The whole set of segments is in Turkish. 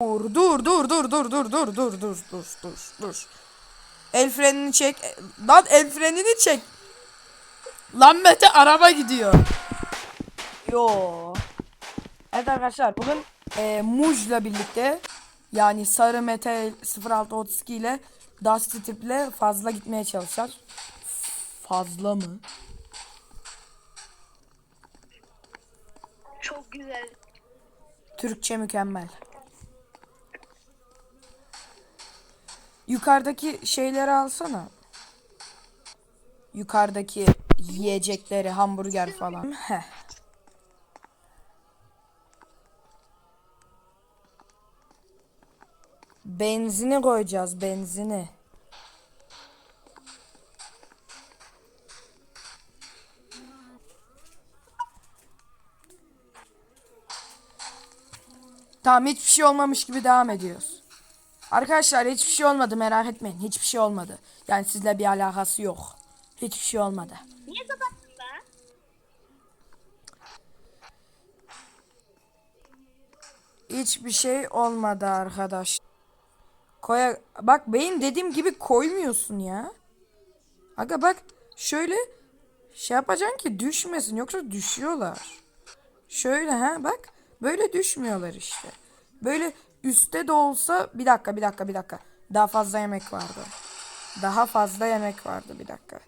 Dur dur dur dur dur dur dur dur dur dur dur dur. El frenini çek. Lan el frenini çek. Lan Mete araba gidiyor. Yo. Evet arkadaşlar bugün e, Muj'la birlikte yani Sarı Mete 0632 ile Dusty tiple fazla gitmeye çalışacağız. Fazla mı? Çok güzel. Türkçe mükemmel. Yukarıdaki şeyleri alsana. Yukarıdaki yiyecekleri, hamburger falan. Heh. Benzini koyacağız, benzini. Tamam hiçbir şey olmamış gibi devam ediyoruz. Arkadaşlar hiçbir şey olmadı merak etmeyin. Hiçbir şey olmadı. Yani sizle bir alakası yok. Hiçbir şey olmadı. Niye kapattın be? Hiçbir şey olmadı arkadaş. Koya bak benim dediğim gibi koymuyorsun ya. Aga bak şöyle şey yapacaksın ki düşmesin yoksa düşüyorlar. Şöyle ha bak böyle düşmüyorlar işte. Böyle üstte de olsa bir dakika bir dakika bir dakika. Daha fazla yemek vardı. Daha fazla yemek vardı bir dakika.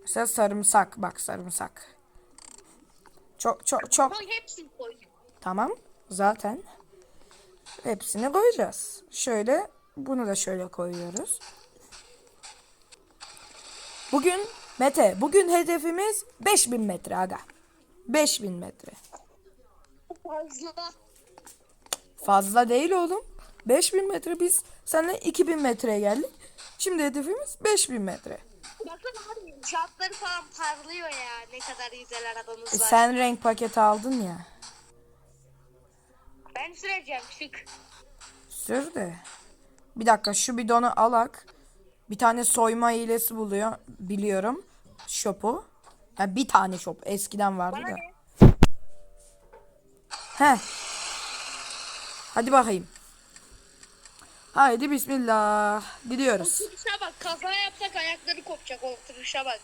Mesela sarımsak bak sarımsak. Çok çok çok hepsini koy. Tamam. Zaten hepsini koyacağız. Şöyle bunu da şöyle koyuyoruz. Bugün Mete, bugün hedefimiz 5000 metre aga. 5000 metre. Fazla. Fazla değil oğlum. 5000 metre biz seninle 2000 metreye geldik. Şimdi hedefimiz 5000 metre. Bakın abi jantları falan parlıyor ya. Ne kadar güzel arabamız E, var. sen renk paketi aldın ya. Ben süreceğim şık. Sür de. Bir dakika şu bidonu alak. Bir tane soyma hilesi buluyor. Biliyorum. Shop'u. Ya bir tane shop. Eskiden vardı Bana da. ne? He. Hadi bakayım. Haydi bismillah. Gidiyoruz. Oturuşa bak. Kaza yapsak ayakları kopacak oturuşa bak.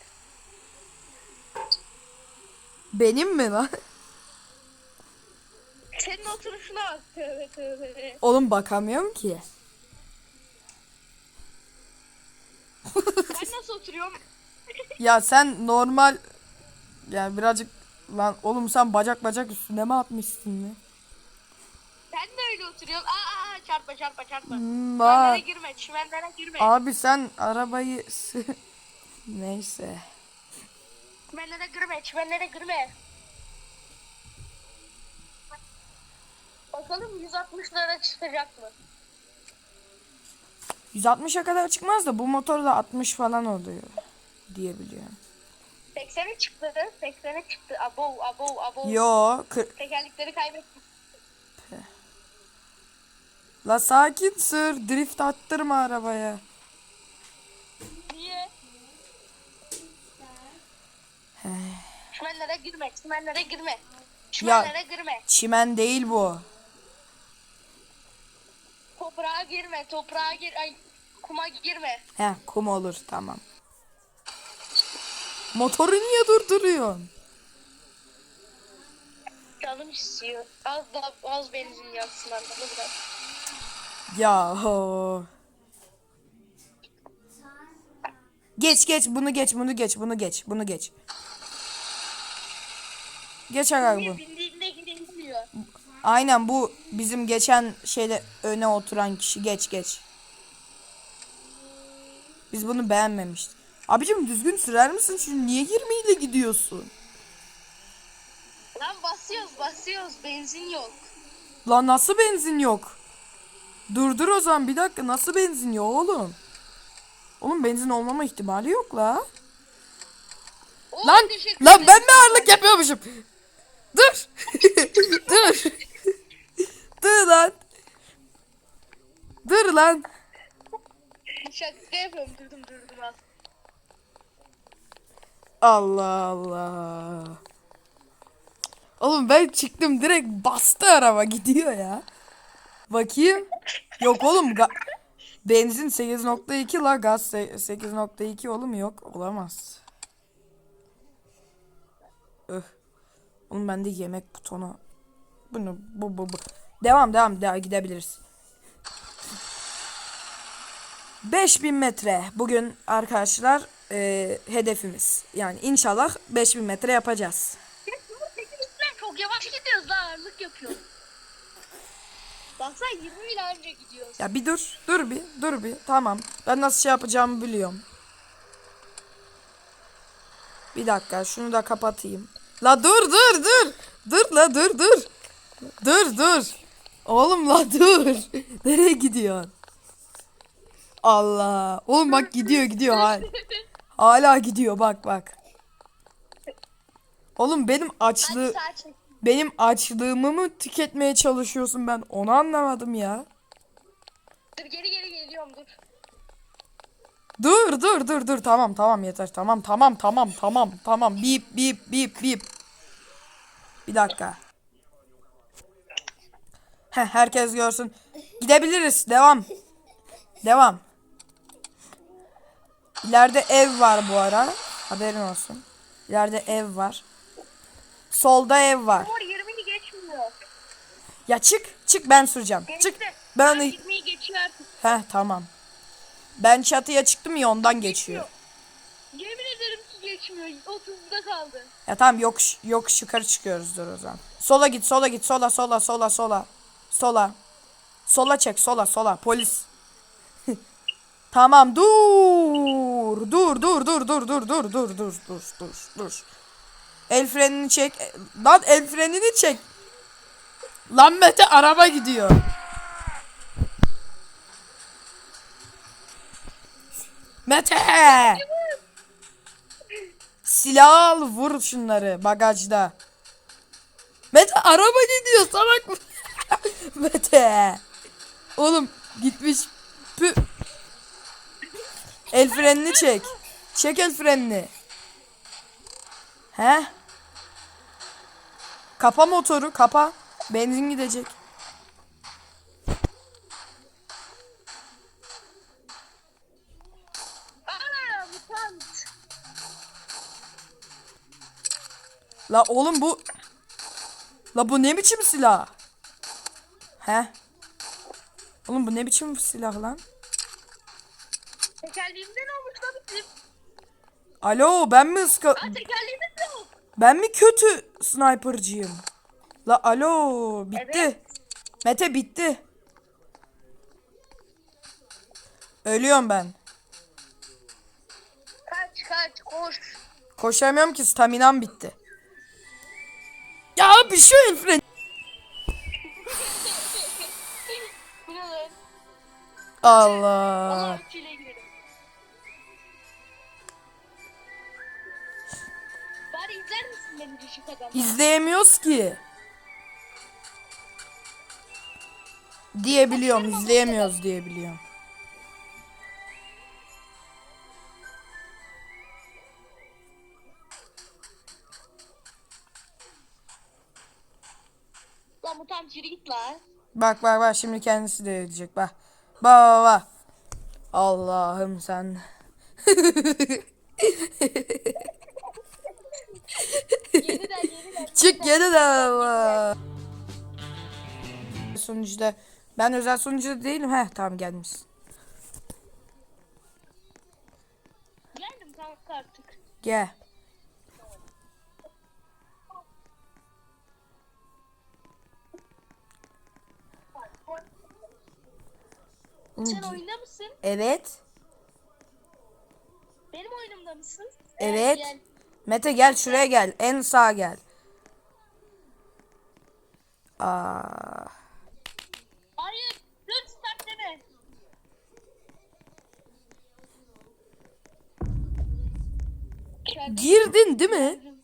Benim mi lan? Senin oturuşuna bak. Tövbe tövbe. Oğlum bakamıyorum ki. Ben nasıl oturuyorum? Ya sen normal yani birazcık lan oğlum sen bacak bacak üstüne mi atmışsın ne? Ben de öyle oturuyorum. Aa, aa çarpma çarpma çarpma. Hmm, Çimenlere aa. girme. Çimenlere girme. Abi sen arabayı neyse. Çimenlere girme. Çimenlere girme. Bakalım 160'lara çıkacak mı? 160'a kadar çıkmaz da bu motorda 60 falan oluyor diye biliyorum. 80'e çıktı. 80'e çıktı. Abo abo abo. Yo, kır- Tekerlekleri kaybettim. La sakin sür, drift attırma arabaya. Niye? Çimenlere girme. Çimenlere girme. Çimenlere girme. Çimen değil bu. Toprağa girme. Toprağa gir. Ay kuma girme. He, kum olur tamam. Motoru niye durduruyorsun? Canım istiyor. Az da az benzin yaksın anladın biraz. Ya ho. Geç geç bunu geç bunu geç bunu geç bunu geç. Geç aga bu. Bindiğinde. Aynen bu bizim geçen şeyde öne oturan kişi geç geç. Biz bunu beğenmemiştik. Abicim düzgün sürer misin? Şimdi niye 20 ile gidiyorsun? Lan basıyoruz basıyoruz. Benzin yok. Lan nasıl benzin yok? Durdur o zaman bir dakika nasıl benzin yok oğlum? Oğlum benzin olmama ihtimali yok la. Oo, Lan teşekkür lan ben mi ağırlık yapıyormuşum? Dur. Dur. Dur lan. Dur lan. Şaka yapıyorum. Durdum durdum az. Allah Allah. Oğlum ben çıktım direkt bastı araba gidiyor ya. Bakayım. Yok oğlum. Ga- Benzin 8.2 la gaz se- 8.2 oğlum yok. Olamaz. Öh. Oğlum bende yemek butonu. Bunu bu bu bu. Devam devam devam gidebiliriz. 5000 metre bugün arkadaşlar e, hedefimiz. Yani inşallah 5000 metre yapacağız. Çok yavaş gidiyoruz daha ağırlık yapıyoruz. Baksana 20 ile önce gidiyoruz. Ya bir dur, dur bir, dur bir. Tamam. Ben nasıl şey yapacağımı biliyorum. Bir dakika, şunu da kapatayım. La dur, dur, dur. Dur la dur, dur. Dur, dur. Oğlum la dur. Nereye gidiyorsun? Allah. Oğlum bak gidiyor, gidiyor. Hala, hala gidiyor bak bak. Oğlum benim açlığı. Benim açlığımı mı tüketmeye çalışıyorsun ben? Onu anlamadım ya. Dur geri geri geliyorum dur. Dur dur dur dur tamam tamam yeter tamam tamam tamam tamam tamam bip bip bip bip. Bir dakika. Heh, herkes görsün. Gidebiliriz devam. Devam. İleride ev var bu ara. Haberin olsun. İleride ev var. Solda ev var. Mor 20'yi geçmiyor. Ya çık çık ben süreceğim. Çık. Geçti. Ben 20'yi geçiyor artık. Heh tamam. Ben çatıya çıktım ya ondan geçiyor. Yemin ederim ki geçmiyor. 30'da kaldı. Ya tamam yok yok yukarı çıkıyoruz dur o zaman. Sola git sola git sola sola sola sola. Sola. Sola çek sola sola polis. tamam dur. Dur dur dur dur dur dur dur dur dur dur dur. El frenini çek. Lan el frenini çek. Lan Mete araba gidiyor. Mete! Silah al vur şunları bagajda. Mete araba gidiyor salak mı? Mete. Oğlum gitmiş. Pü. El frenini çek. Çek el frenini. He? Kapa motoru kapa. Benzin gidecek. La oğlum bu La bu ne biçim silah? He? Oğlum bu ne biçim silah lan? Tekerleğimde ne olmuş lan bizim? Alo ben mi ıska... Aa yok? Ben mi kötü sniper'cıyım? La alo bitti. Evet. Mete bitti. Ölüyorum ben. Kaç kaç koş. Koşamıyorum ki staminam bitti. Ya bir şey el freni. Bu ne lan? Allah. Allah düşük adam? İzleyemiyoruz ki. Diyebiliyorum izleyemiyoruz diyebiliyorum. Lan git lan. Bak bak bak şimdi kendisi de edecek bak. Bak bak bak. Allah'ım sen. Çık geri de. Sunucuda. Ben özel sunucuda değilim. Heh tamam gelmişsin. Geldim kanka artık. Gel. Sen oyunda mısın? Evet. Benim oyunumda mısın? Evet. Gel. Mete gel şuraya gel. En sağa gel. Aa. Hayır. Dur start deme. Girdin değil mi?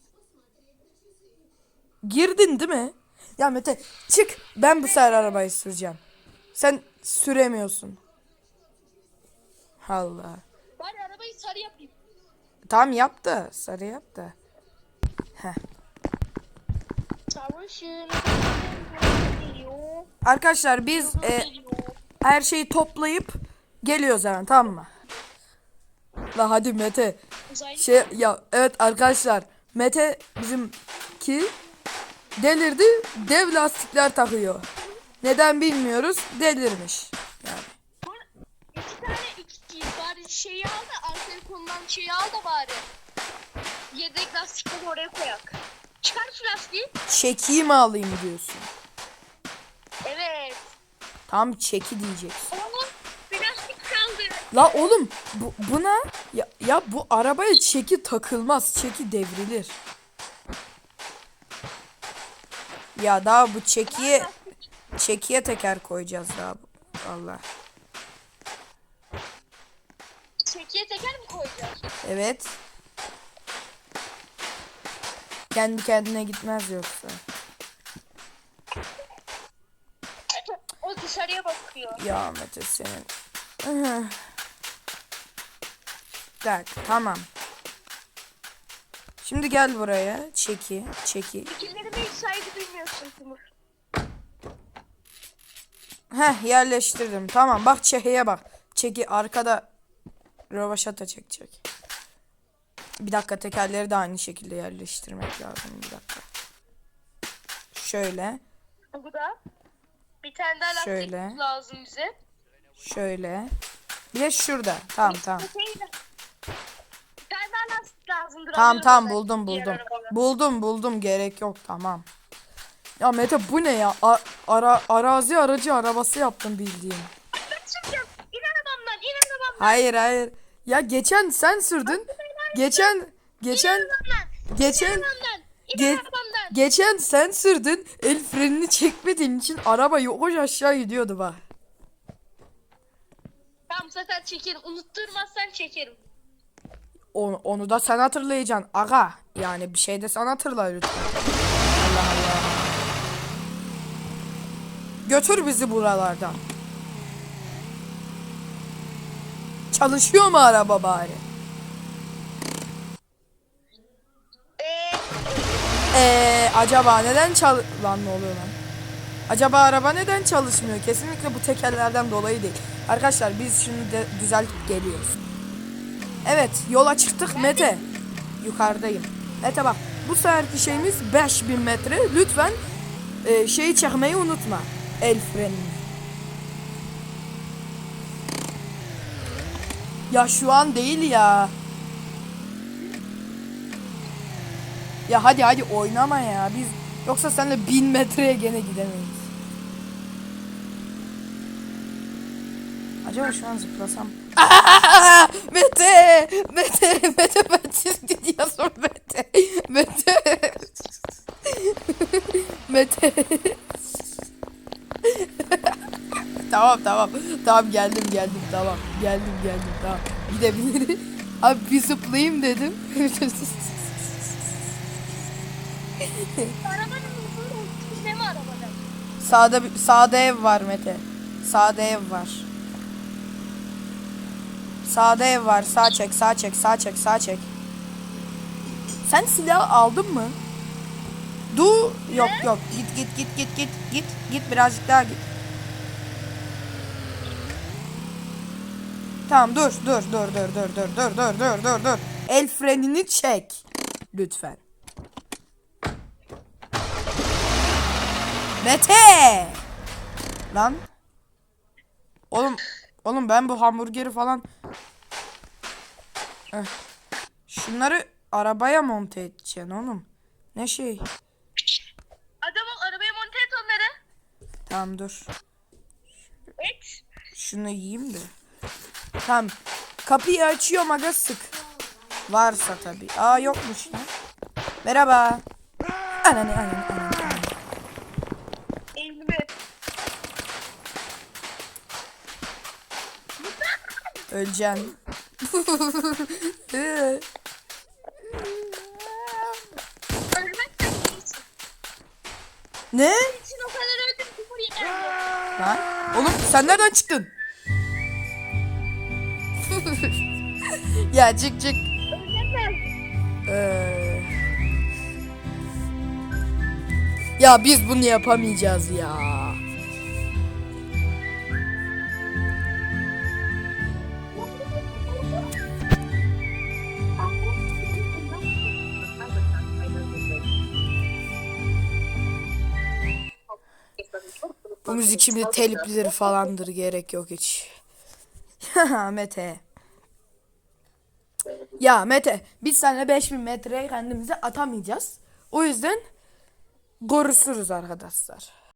Girdin değil mi? Ya Mete çık. Ben bu sefer arabayı süreceğim. Sen süremiyorsun. Allah. Bari arabayı sarı yapayım. Tamam yap da. Sarı yap da. Heh. Arkadaşlar biz e, her şeyi toplayıp geliyoruz hemen tamam mı? La hadi Mete. Şey ya evet arkadaşlar Mete bizimki delirdi dev lastikler takıyor. Neden bilmiyoruz delirmiş. Yani. İki tane iki bari şeyi al şeyi al da bari. Yedek lastikleri oraya koyak. Çıkar şu lastiği. Çekiyi mi alayım diyorsun? Evet. Tam çeki diyeceksin. Oğlum bir lastik kaldı. La oğlum bu, buna ya, ya bu arabaya çeki takılmaz. Çeki devrilir. Ya daha bu çekiye çekiye teker koyacağız daha. Allah. Çekiye teker mi koyacağız? Evet. Kendi kendine gitmez yoksa. O dışarıya bakıyor. Ya Mete senin. Bak tamam. Şimdi gel buraya. Çeki. Çeki. Fikirlerime hiç saygı duymuyorsun Timur. Heh yerleştirdim. Tamam bak çekiye bak. Çeki arkada rövaşata çekecek. Bir dakika tekerleri de aynı şekilde yerleştirmek lazım. Bir dakika. Şöyle. Bu da. Bir tane daha lastik Şöyle. lazım bize. Şöyle. Bir de şurada. Tamam tamam. Bir şey tane daha lastik lazımdır. Tamam alıyorum tamam ben buldum diğer buldum. Buldum buldum gerek yok tamam. Ya Mete bu ne ya? A- ara arazi aracı arabası yaptım bildiğin. İn arabamdan, in arabamdan. Hayır hayır. Ya geçen sen sürdün. Geçen geçen geçen Ge- geçen sen sürdün. El frenini çekmediğin için araba yokuş aşağı gidiyordu bak. Tamam bu sefer çekerim. Unutturmazsan çekerim. Onu, onu da sen hatırlayacaksın. Aga yani bir şey de sen hatırla lütfen. Allah Allah. Götür bizi buralardan. Çalışıyor mu araba bari? Eee Ee, acaba neden çal... Lan ne oluyor lan? Acaba araba neden çalışmıyor? Kesinlikle bu tekerlerden dolayı değil. Arkadaşlar biz şimdi de düzeltip geliyoruz. Evet yola çıktık Mete. Yukarıdayım. Mete bak bu seferki şeyimiz 5000 metre. Lütfen e, şeyi çekmeyi unutma. El frenini. Ya şu an değil ya. Ya hadi hadi oynama ya. Biz yoksa seninle bin metreye gene gidemeyiz. Acaba şu an zıplasam? Mete! Mete! Mete ben siz gidiyorsun Mete! Mete! Mete! Tamam tamam. Geldim geldim tamam. Geldim geldim tamam. Gidebilirim. Abi bir zıplayayım dedim. arabanın mi? Sağda sağda ev var Mete. Sağda ev var. Sağda ev var. Sağ çek, sağ çek, sağ çek, sağ çek. Sen silah aldın mı? Du yok yok. Git git git git git git git birazcık daha git. Tamam dur dur dur dur dur dur dur dur dur dur dur. El frenini çek. Lütfen. Mete! Lan. Oğlum, oğlum ben bu hamburgeri falan Eh. Şunları arabaya monte edeceksin oğlum. Ne şey? Adamı arabaya monte et onları. Tamam dur. Et. Şunu yiyeyim de. Tamam. Kapıyı açıyorum aga sık. Varsa tabii. Aa yokmuş lan. Merhaba. Ananı ananı ananı. ananı. Elimi. Öleceksin. Ölmek de ne? İçin o kadar öldüm. Timur yener. Lan. Oğlum sen nereden çıktın? Ya çık çık. Ee, Ya biz bunu yapamayacağız ya. Bu müzik şimdi telipleri falandır gerek yok hiç. Mete. Ya Mete biz seninle 5000 metreye kendimizi atamayacağız. O yüzden görüşürüz arkadaşlar.